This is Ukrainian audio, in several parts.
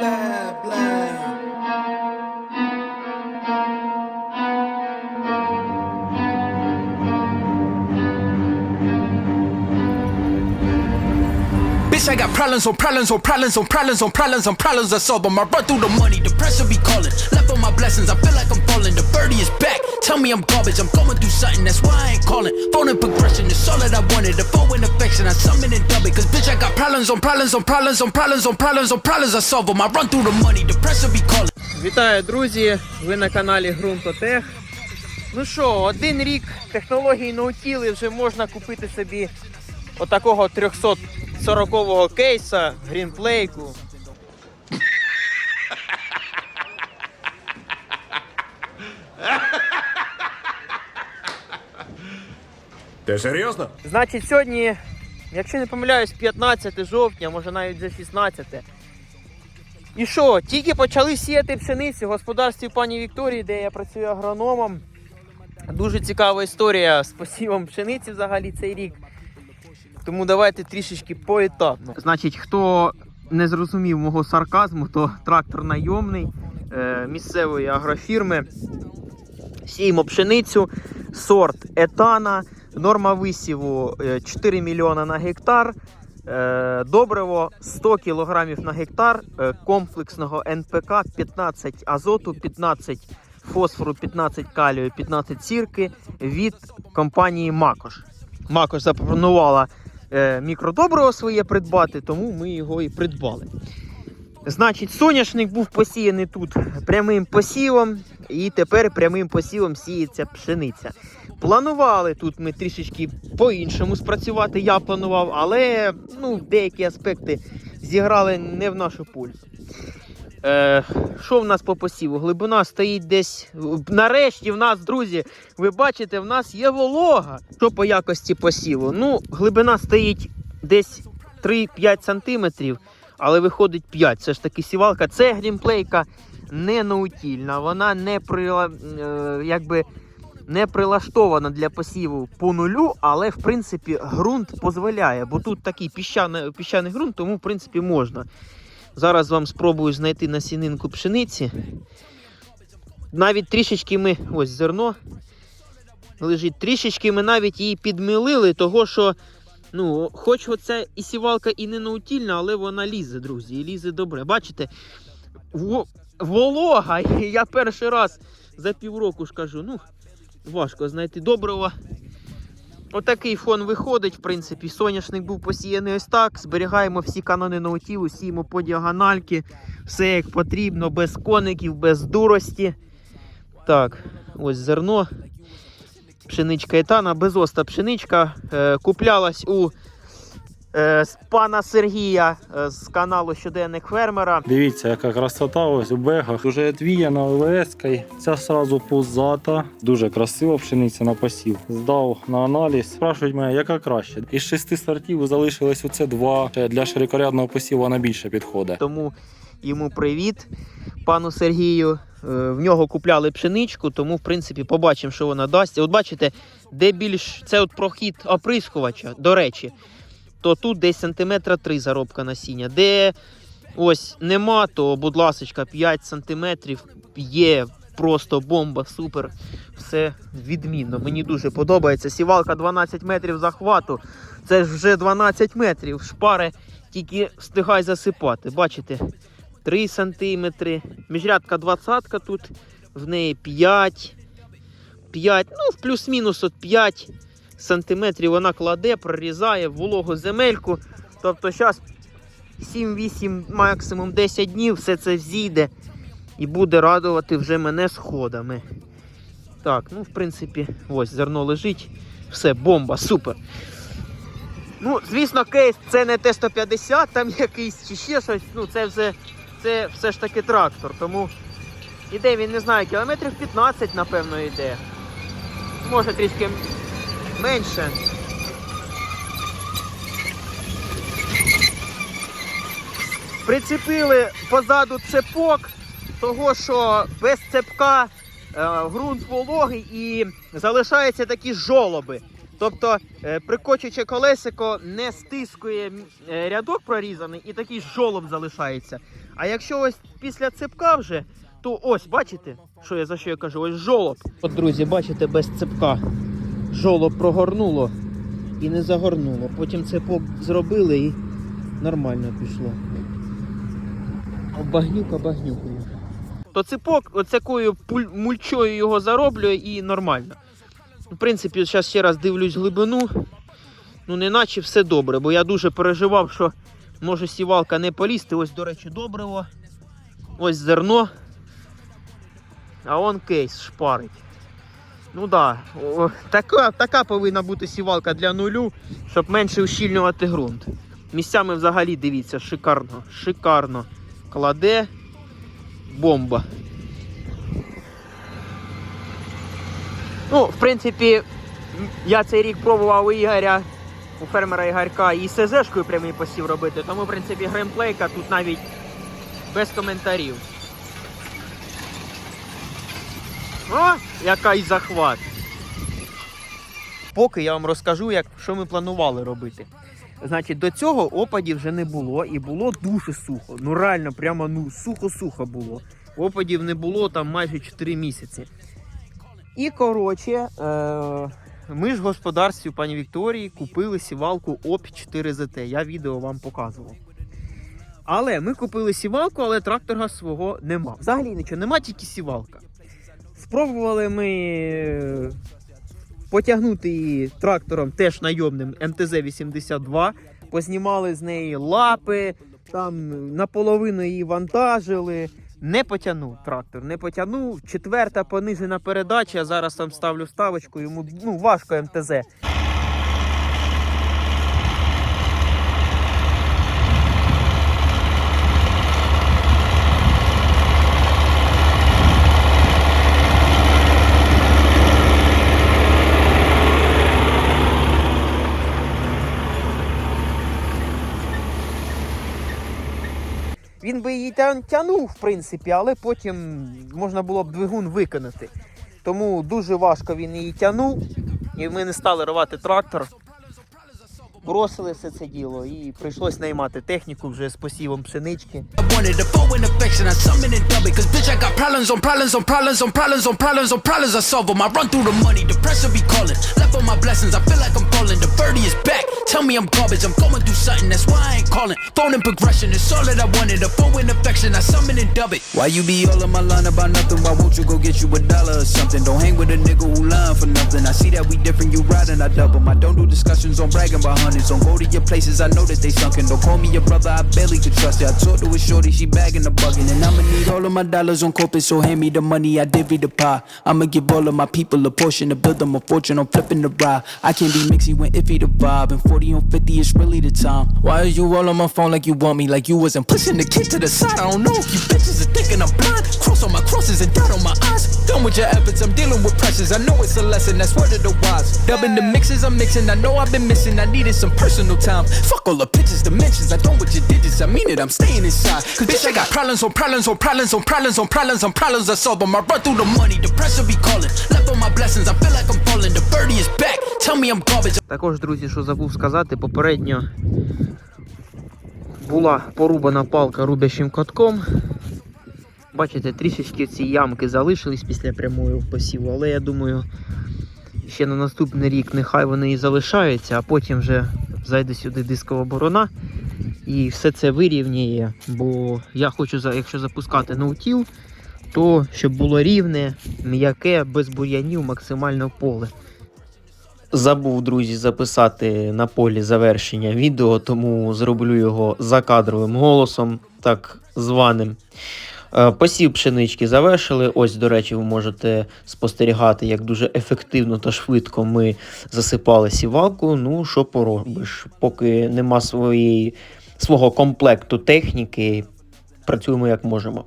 Bitch, I got problems on problems on problems on problems on problems on problems I solve them. I run through the money, the pressure be me I'm garbage, I'm going through something, that's why I ain't calling. Phone in progression, it's all that I wanted. The phone in affection, I summon and dub it. Cause bitch, I got problems on problems on problems on problems on problems on problems I solve them. I run through the money, the pressure be calling. Вітаю, друзі! Ви на каналі Ґрунтотех. Ну що, один рік технології наутіли, вже можна купити собі отакого 340-го кейса грінплейку. Ти серйозно? Значить, сьогодні, якщо не помиляюсь, 15 жовтня, може навіть вже 16. І що, тільки почали сіяти пшеницю в господарстві пані Вікторії, де я працюю агрономом. Дуже цікава історія з посівом пшениці взагалі цей рік. Тому давайте трішечки поетапно. Значить, хто не зрозумів мого сарказму, то трактор найомний е, місцевої агрофірми. Сіємо пшеницю, сорт етана, норма висіву е, 4 мільйона на гектар. е, Добриво 100 кг на гектар е, комплексного НПК 15 азоту, 15 фосфору, 15 калію, 15 сірки від компанії Макош. Макош запропонувала е, мікродобриво своє придбати, тому ми його і придбали. Значить, соняшник був посіяний тут прямим посівом, і тепер прямим посівом сіється пшениця. Планували тут ми трішечки по-іншому спрацювати, я планував, але ну, деякі аспекти зіграли не в нашу пользу. Е, що в нас по посіву? Глибина стоїть десь. Нарешті в нас, друзі, ви бачите, в нас є волога. Що по якості посіву? Ну, глибина стоїть десь 3-5 сантиметрів але виходить 5. Це ж таки сівалка. Це грімплейка не наутільна, вона не прила, е, якби не прилаштована для посіву по нулю, але в принципі ґрунт дозволяє, бо тут такий піщаний, піщаний ґрунт, тому в принципі можна. Зараз вам спробую знайти насінинку пшениці. Навіть трішечки ми, ось зерно лежить, трішечки ми навіть її підмілили, того що Ну, хоч оце і сівалка і не наутільна, але вона лізе, друзі, і лізе добре. Бачите, во- волога. Я перший раз за півроку ж кажу, ну, важко знайти доброго. Отакий фон виходить, в принципі. Соняшник був посіяний ось так. Зберігаємо всі канони на утілу, сіємо по діагональки, все як потрібно, без коників, без дурості. Так, ось зерно пшеничка етана, безоста пшеничка. Е, куплялась у з пана Сергія е, з каналу Щоденник фермера. Дивіться, яка красота ось у бегах. Уже двіяна ОВС, ця сразу пузата. Дуже красива пшениця на посів. Здав на аналіз. Спрашують мене, яка краще. Із шести сортів залишилось оце два. Для широкорядного посіву вона більше підходить. Тому йому привіт пану Сергію. Е, В нього купляли пшеничку, тому в принципі побачимо, що вона дасть. От бачите, де більш це от прохід оприскувача, до речі, то тут десь сантиметра 3 заробка насіння. Де ось нема, то, будь ласка, 5 сантиметрів є. Просто бомба, супер. Все відмінно. Мені дуже подобається. Сівалка 12 метрів захвату. Це ж вже 12 метрів. Шпари тільки встигай засипати. Бачите? 3 сантиметри. Міжрядка 20 тут, в неї 5. 5, ну, в плюс-мінус от 5 сантиметрів вона кладе, прорізає вологу земельку. Тобто зараз 7-8, максимум 10 днів все це зійде і буде радувати вже мене сходами. Так, ну, в принципі, ось зерно лежить. Все, бомба, супер. Ну, звісно, кейс це не Т-150, там якийсь чи ще щось. Ну, це вже це все ж таки трактор. Тому іде він, не знаю, кілометрів 15, напевно, йде. Може трішки менше. Прицепили позаду цепок, того що без цепка е, ґрунт вологий і залишаються такі жолоби. Тобто е, прикочуче колесико не стискує е, рядок прорізаний і такий жолоб залишається. А якщо ось після цепка вже, то ось, бачите, що я за що я кажу, ось жолоб. От, друзі, бачите, без цепка жолоб прогорнуло і не загорнуло. Потім цепок зробили і нормально пішло. А багнюка багнюкою. То цепок оцякою мульчою його зароблює і нормально. В принципі, зараз ще раз дивлюсь глибину. Ну, не наче все добре, бо я дуже переживав, що може сівалка не полізти. Ось, до речі, добриво. Ось зерно. А он кейс шпарить. Ну да, така, така повинна бути сівалка для нулю, щоб менше ущільнювати ґрунт. Місцями взагалі дивіться, шикарно, шикарно. Кладе бомба. Ну, в принципі, я цей рік пробував у Ігоря, у фермера Ігорька і СЗшкою прямий посів робити, тому, в принципі, геймплейка тут навіть без коментарів. О, який захват. Поки я вам розкажу, як, що ми планували робити. Значить, до цього опадів вже не було і було дуже сухо. Ну реально, прямо ну сухо-сухо було. Опадів не було там майже 4 місяці. І коротше, е- ми ж в господарстві пані Вікторії купили сівалку ОП 4 ЗТ. Я відео вам показував. Але ми купили сівалку, але трактора свого нема. Взагалі нічого, нема тільки сівалка. Спробували ми е, потягнути її трактором теж найомним МТЗ-82. Познімали з неї лапи, там наполовину її вантажили. Не потягнув трактор, не потягнув. Четверта понижена передача. Зараз там ставлю ставочку. Йому ну, важко МТЗ. Він би її тя- тягнув, в принципі, але потім можна було б двигун викинути. Тому дуже важко він її тягнув, і ми не стали рвати трактор. Бросили все це діло і прийшлось наймати техніку вже з посівом пшенички. And. Tell me I'm garbage, I'm going through something, that's why I ain't calling. Phone in progression, it's all that I wanted. A foe in affection, I summon and dub it. Why you be all in my line about nothing? Why won't you go get you a dollar or something? Don't hang with a nigga who lying for nothing. I see that we different, you riding, I double. I don't do discussions on bragging about hundreds. Don't go to your places, I know that they sunken. Don't call me your brother, I barely could trust it. I talked to a shorty, she bagging the bugging. And I'ma need all of my dollars on corporate, so hand me the money, I divvy the pie. I'ma give all of my people a portion to build them a fortune. I'm flipping the ride. I can't be mixy when iffy the vibe. And 40 on 50 is really the time. Why are you all on my phone like you want me? Like you wasn't pushing the kid to the side. I don't know if you bitches are thinking I'm blind. Cross on my crosses and dot on my eyes. Done with your efforts, I'm dealing with pressures. I know it's a lesson, that's word of the wise. Dubbing the mixes I'm mixing, I know I've been missing. I needed some personal time. Fuck all the pictures, dimensions. I don't with your digits, I mean it, I'm staying inside. Cause bitch, I got problems on problems on problems on problems on problems on problems. I solve them. I run through the money, the pressure be calling. Left on my blessings, I feel like I'm falling. The birdie is back. Tell me I'm garbage. Також, друзі, що забув сказати, попередньо була порубана палка рубящим катком. Бачите, трішечки ці ямки залишились після прямої посіву, але я думаю, ще на наступний рік нехай вони і залишаються, а потім вже зайде сюди дискова борона і все це вирівняє. Бо я хочу, якщо запускати ноутіл, то щоб було рівне, м'яке, без бур'янів, максимально поле. Забув, друзі, записати на полі завершення відео, тому зроблю його закадровим голосом, так званим. Е, Посів пшенички завершили. Ось, до речі, ви можете спостерігати, як дуже ефективно та швидко ми засипали сівалку. Ну, що поробиш, поки нема своєї, свого комплекту техніки, працюємо як можемо.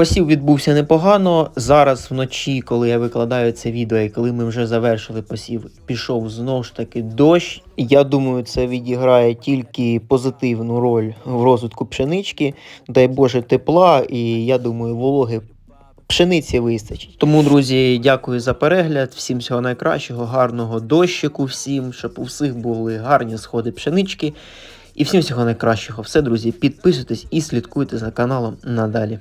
Посів відбувся непогано. Зараз вночі, коли я викладаю це відео, і коли ми вже завершили посів, пішов знову ж таки дощ. Я думаю, це відіграє тільки позитивну роль в розвитку пшенички. Дай Боже, тепла, і я думаю, вологи пшениці вистачить. Тому, друзі, дякую за перегляд. Всім всього найкращого, гарного дощику всім, щоб у всіх були гарні сходи пшенички. І всім всього найкращого. Все, друзі, підписуйтесь і слідкуйте за каналом надалі.